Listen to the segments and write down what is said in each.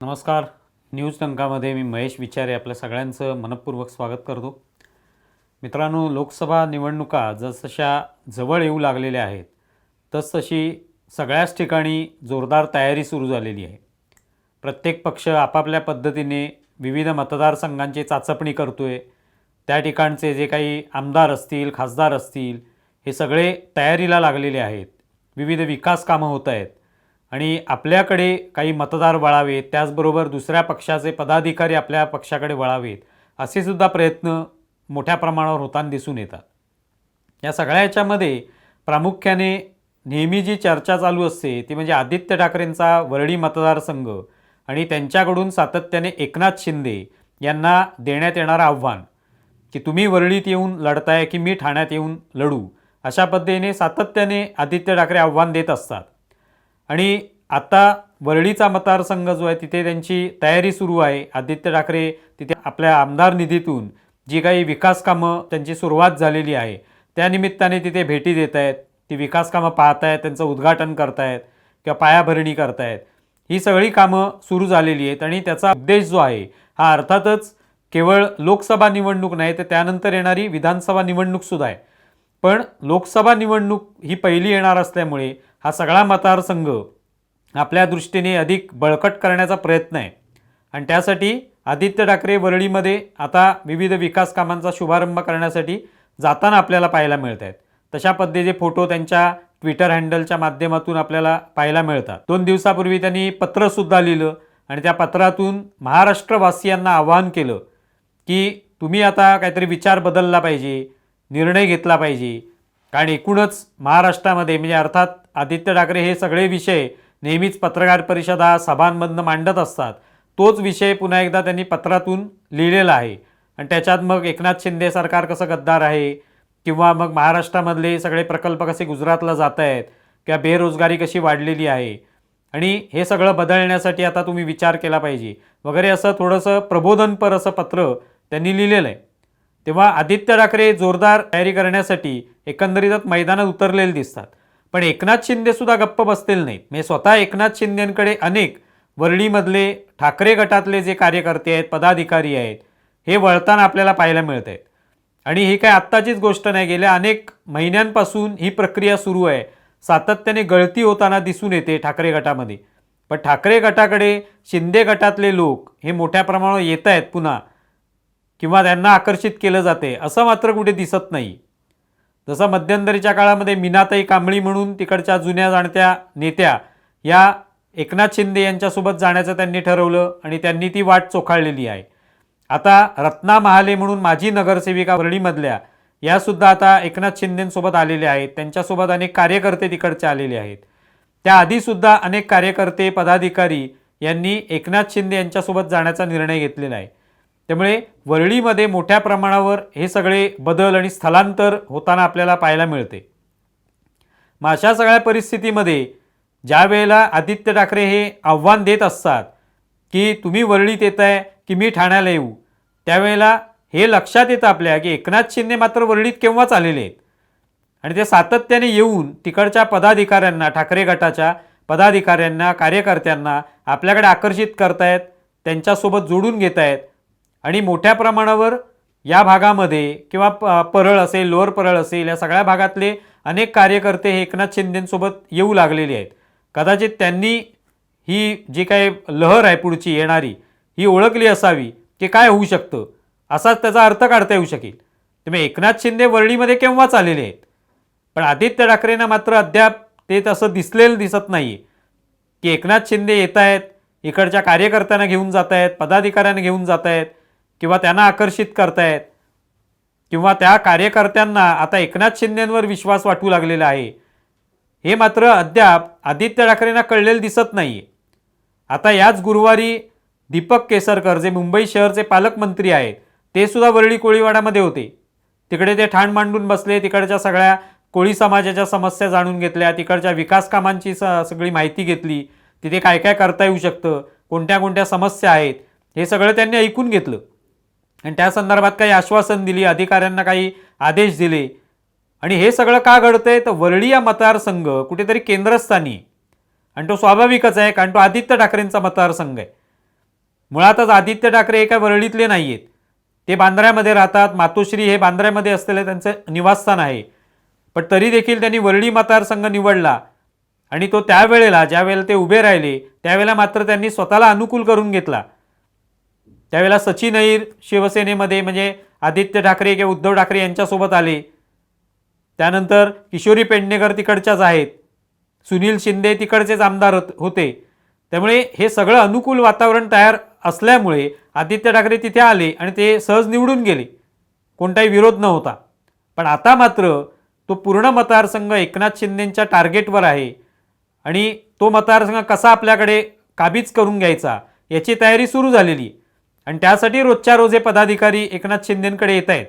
नमस्कार. न्यूज टंकामध्ये मी महेश विचारे आपल्या सगळ्यांचं मनपूर्वक स्वागत करतो. मित्रांनो लोकसभा निवडणुका जसशा जवळ येऊ लागलेल्या आहेत तसतशी सगळ्याच ठिकाणी जोरदार तयारी सुरू झालेली आहे. प्रत्येक पक्ष आपापल्या पद्धतीने विविध मतदारसंघांची चाचपणी करतो आहे त्या ठिकाणचे जे काही आमदार असतील खासदार असतील हे सगळे तयारीला लागलेले आहेत. विविध विकास कामं होत आहेत. आणि आपल्याकडे काही मतदार वळावेत त्याचबरोबर दुसऱ्या पक्षाचे पदाधिकारी आपल्या पक्षाकडे वळावेत असे सुद्धा प्रयत्न मोठ्या प्रमाणावर होताना दिसून येतात. या सगळ्या याच्यामध्ये प्रामुख्याने नेहमी जी चर्चा चालू असते ती म्हणजे आदित्य ठाकरेंचा वरळी मतदारसंघ आणि त्यांच्याकडून सातत्याने एकनाथ शिंदे यांना देण्यात येणारं आव्हान की तुम्ही वरळीत येऊन लढताय की मी ठाण्यात येऊन लढू अशा पद्धतीने सातत्याने आदित्य ठाकरे आव्हान देत असतात. आणि आता वरळीचा मतदारसंघ जो आहे तिथे त्यांची तयारी सुरू आहे. आदित्य ठाकरे तिथे आपल्या आमदार निधीतून जी काही विकास कामं त्यांची सुरुवात झालेली आहे त्यानिमित्ताने तिथे भेटी देत आहेत. ती विकास कामं पाहत आहेत त्यांचं उद्घाटन करतायत किंवा पायाभरणी करतायत ही सगळी कामं सुरू झालेली आहेत आणि त्याचा उद्देश जो आहे हा अर्थातच केवळ लोकसभा निवडणूक नाही तर त्यानंतर येणारी विधानसभा निवडणूकसुद्धा आहे. पण लोकसभा निवडणूक ही पहिली येणार असल्यामुळे हा सगळा मतदारसंघ आपल्या दृष्टीने अधिक बळकट करण्याचा प्रयत्न आहे. आणि त्यासाठी आदित्य ठाकरे वरळीमध्ये आता विविध विकास कामांचा शुभारंभ करण्यासाठी जाताना आपल्याला पाहायला मिळत आहेत तशा पद्धतीचे फोटो त्यांच्या ट्विटर हँडलच्या माध्यमातून आपल्याला पाहायला मिळतात. दोन दिवसापूर्वी त्यांनी पत्रसुद्धा लिहिलं आणि त्या पत्रातून महाराष्ट्रवासियांना आवाहन केलं की तुम्ही आता काहीतरी विचार बदलला पाहिजे निर्णय घेतला पाहिजे. कारण एकूणच महाराष्ट्रामध्ये म्हणजे अर्थात आदित्य ठाकरे हे सगळे विषय नेहमीच पत्रकार परिषदा सभांमधनं मांडत असतात. तोच विषय पुन्हा एकदा त्यांनी पत्रातून लिहिलेला आहे. आणि त्याच्यात मग एकनाथ शिंदे सरकार कसं गद्दार आहे? किंवा मग महाराष्ट्रामधले सगळे प्रकल्प कसे गुजरातला जात आहेत? किंवा बेरोजगारी कशी वाढलेली आहे? आणि हे सगळं बदलण्यासाठी आता तुम्ही विचार केला पाहिजे. वगैरे असं थोडंसं प्रबोधनपर असं पत्र त्यांनी लिहिलेलं आहे. तेव्हा आदित्य ठाकरे जोरदार तयारी करण्यासाठी एकंदरीतच मैदानात उतरलेले दिसतात. पण एकनाथ शिंदे सुद्धा गप्प बसलेले नाहीत. म्हणजे स्वतः एकनाथ शिंदेंकडे अनेक वर्डीमधले ठाकरे गटातले जे कार्यकर्ते आहेत पदाधिकारी आहेत हे वळताना आपल्याला पाहायला मिळत आहेत आणि ही काय आत्ताचीच गोष्ट नाही गेल्या अनेक महिन्यांपासून ही प्रक्रिया सुरू आहे. सातत्याने गळती होताना दिसून येते ठाकरे गटामध्ये. पण ठाकरे गटाकडे शिंदे गटातले लोक हे मोठ्या प्रमाणावर येत आहेत पुन्हा किंवा त्यांना आकर्षित केलं जाते असं मात्र कुठे दिसत नाही. जसं मध्यंतरीच्या काळामध्ये मीनाताई कांबळी म्हणून तिकडच्या जुन्या जाणत्या नेत्या या एकनाथ शिंदे यांच्यासोबत जाण्याचं त्यांनी ठरवलं आणि त्यांनी ती वाट चोखाळलेली आहे. आता रत्ना महाले म्हणून माजी नगरसेविका वरळीमधल्या यासुद्धा आता एकनाथ शिंदेंसोबत आलेल्या आहेत. त्यांच्यासोबत अनेक कार्यकर्ते तिकडचे आलेले आहेत. त्याआधीसुद्धा अनेक कार्यकर्ते पदाधिकारी यांनी एकनाथ शिंदे यांच्यासोबत जाण्याचा निर्णय घेतलेला आहे. त्यामुळे वरळीमध्ये मोठ्या प्रमाणावर हे सगळे बदल आणि स्थलांतर होताना आपल्याला पाहायला मिळते. मग अशा सगळ्या परिस्थितीमध्ये ज्या वेळेला आदित्य ठाकरे हे आव्हान देत असतात की तुम्ही वरळीत येत आहे की मी ठाण्याला येऊ त्यावेळेला हे लक्षात येतं आपल्या की एकनाथ शिंदे मात्र वरळीत केव्हाच आलेले आहेत? आणि ते सातत्याने येऊन तिकडच्या पदाधिकाऱ्यांना ठाकरे गटाच्या पदाधिकाऱ्यांना कार्यकर्त्यांना आपल्याकडे आकर्षित करतायत त्यांच्यासोबत जोडून घेत आहेत आणि मोठ्या प्रमाणावर या भागामध्ये किंवा प परळ असेल लोअर परळ असेल या सगळ्या भागातले अनेक कार्यकर्ते हे एकनाथ शिंदेंसोबत येऊ लागलेले आहेत. कदाचित त्यांनी ही जी काही लहर आहे पुढची येणारी ही ओळखली असावी की काय होऊ शकतं असाच त्याचा अर्थ काढता येऊ शकेल. त्यामुळे एकनाथ शिंदे वरळीमध्ये केव्हाच आलेले आहेत? पण आदित्य ठाकरेंना मात्र अद्याप ते तसं दिसलेलं दिसत नाही की एकनाथ शिंदे येत आहेत इकडच्या कार्यकर्त्यांना घेऊन जात आहेत पदाधिकाऱ्यांना घेऊन जात आहेत किंवा त्यांना आकर्षित करतायत किंवा त्या कार्यकर्त्यांना आता एकनाथ शिंदेंवर विश्वास वाटू लागलेला आहे. हे मात्र अद्याप आदित्य ठाकरेंना कळलेलं दिसत नाही आता याच गुरुवारी दीपक केसरकर जे मुंबई शहरचे पालकमंत्री आहेत ते सुद्धा वरळी कोळीवाड्यामध्ये होते. तिकडे ते ठाण मांडून बसले तिकडच्या सगळ्या कोळी समाजाच्या समस्या जाणून घेतल्या तिकडच्या विकास कामांची स सगळी माहिती घेतली. तिथे काय काय करता येऊ शकतं कोणत्या कोणत्या समस्या आहेत हे सगळं त्यांनी ऐकून घेतलं. आणि त्या संदर्भात काही आश्वासन दिली अधिकाऱ्यांना काही आदेश दिले. आणि हे सगळं का घडतंय? तर वरळी या मतदारसंघ कुठेतरी केंद्रस्थानी आहे. आणि तो स्वाभाविकच आहे कारण तो आदित्य ठाकरेंचा मतदारसंघ आहे. मुळातच आदित्य ठाकरे हे काय वरळीतले नाही आहेत ते बांद्र्यामध्ये राहतात मातोश्री हे बांद्र्यामध्ये असलेलं त्यांचं निवासस्थान आहे. पण तरी देखील त्यांनी वरळी मतदारसंघ निवडला आणि तो त्यावेळेला ज्या वेळेला ते उभे राहिले त्यावेळेला मात्र त्यांनी स्वतःला अनुकूल करून घेतला. त्यावेळेला सचिन अहिर शिवसेनेमध्ये म्हणजे आदित्य ठाकरे किंवा उद्धव ठाकरे यांच्यासोबत आले. त्यानंतर किशोरी पेडणेकर तिकडच्याच आहेत. सुनील शिंदे तिकडचेच आमदार होते त्यामुळे हे सगळं अनुकूल वातावरण तयार असल्यामुळे आदित्य ठाकरे तिथे आले आणि ते सहज निवडून गेले. कोणताही विरोध नव्हता. पण आता मात्र तो पूर्ण मतदारसंघ एकनाथ शिंदेंच्या टार्गेटवर आहे. आणि तो मतदारसंघ कसा आपल्याकडे काबीज करून घ्यायचा याची तयारी सुरू झालेली आहे. आणि त्यासाठी रोजच्या रोज हे पदाधिकारी एकनाथ शिंदेंकडे येत आहेत.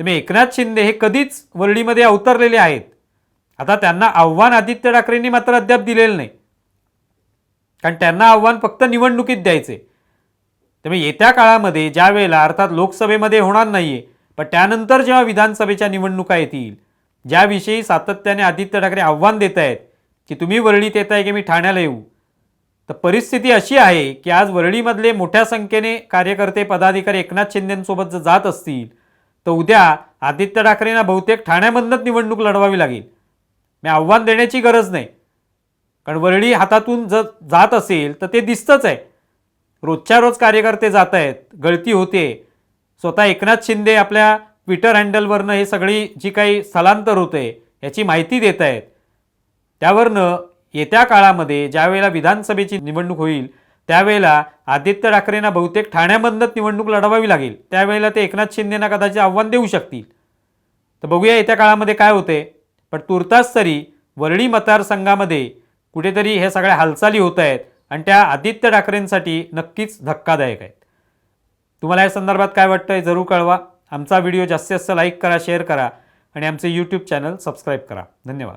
त्यामुळे एकनाथ शिंदे हे कधीच वरळीमध्ये अवतरलेले आहेत. आता त्यांना आव्हान आदित्य ठाकरेंनी मात्र अद्याप दिलेलं नाही. कारण त्यांना आव्हान फक्त निवडणुकीत द्यायचे. त्यामुळे येत्या काळामध्ये ज्या वेळेला अर्थात लोकसभेमध्ये होणार नाहीये पण त्यानंतर जेव्हा विधानसभेच्या निवडणुका येतील ज्याविषयी सातत्याने आदित्य ठाकरे आव्हान देत आहेत की तुम्ही वरळीत येत आहे की मी ठाण्याला येऊ तर परिस्थिती अशी आहे की आज वरळीमधले मोठ्या संख्येने कार्यकर्ते पदाधिकारी एकनाथ शिंदेंसोबत जर जात असतील तर उद्या आदित्य ठाकरेंना बहुतेक ठाण्यामधनंच निवडणूक लढवावी लागेल. मी आव्हान देण्याची गरज नाही. कारण वरळी हातातून जर जात असेल तर ते दिसतंच आहे. रोजच्या रोज कार्यकर्ते जात आहेत गळती होते. स्वतः एकनाथ शिंदे आपल्या ट्विटर हँडलवरनं हे सगळी जी काही स्थलांतर होते याची माहिती देत आहेत. त्यावरनं येत्या काळामध्ये ज्यावेळेला विधानसभेची निवडणूक होईल त्यावेळेला आदित्य ठाकरेंना बहुतेक ठाण्यामधनंच निवडणूक लढवावी लागेल. त्यावेळेला ते एकनाथ शिंदेना कदाचित आव्हान देऊ शकतील. तर बघूया येत्या काळामध्ये काय होते. पण तुर्तास तरी वरळी मतदारसंघामध्ये कुठेतरी हे सगळ्या हालचाली होत आहेत आणि त्या आदित्य ठाकरेंसाठी नक्कीच धक्कादायक आहेत. तुम्हाला या संदर्भात काय वाटतं आहे जरूर कळवा. आमचा व्हिडिओ जास्तीत जास्त लाईक करा शेअर करा आणि आमचे यूट्यूब चॅनल सबस्क्राईब करा. धन्यवाद.